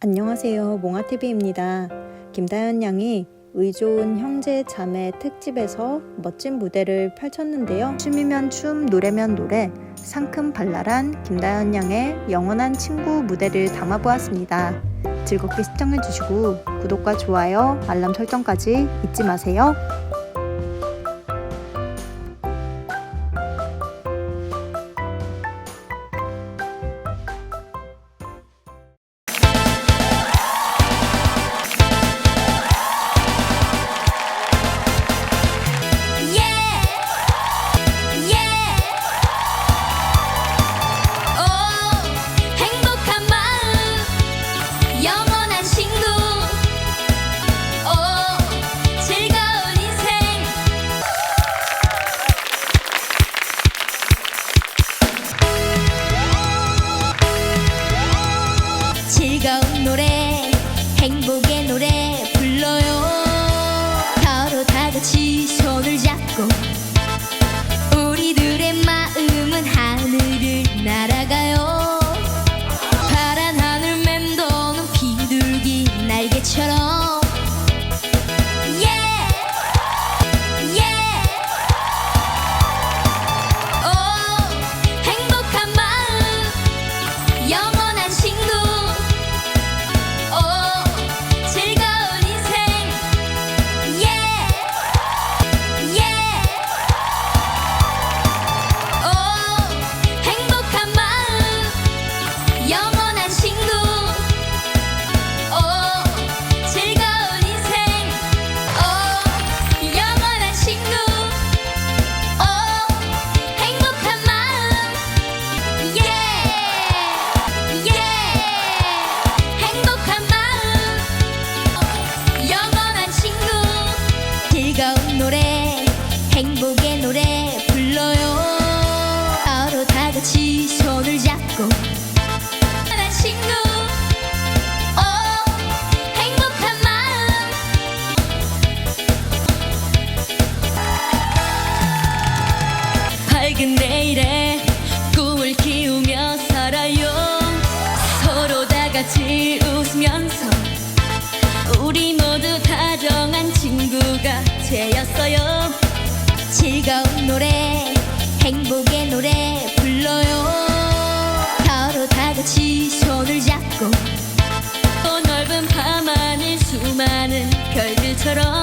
안녕하세요. 몽아TV입니다. 김다현 양이 의 좋은 형제 자매 특집에서 멋진 무대를 펼쳤는데요. 춤이면 춤, 노래면 노래, 상큼 발랄한 김다현 양의 영원한 친구 무대를 담아보았습니다. 즐겁게 시청해주시고 구독과 좋아요, 알람 설정까지 잊지 마세요. 행복의 노래 불러요. 서로 다 같이 손을 잡고 우리들의 마음은 하늘을 날아가요. 파란 하늘 맴도는 비둘기 날개처럼. 되었어요. 즐거운 노래 행복의 노래 불러요. 서로 다 같이 손을 잡고 또 넓은 밤하늘 수많은 별들처럼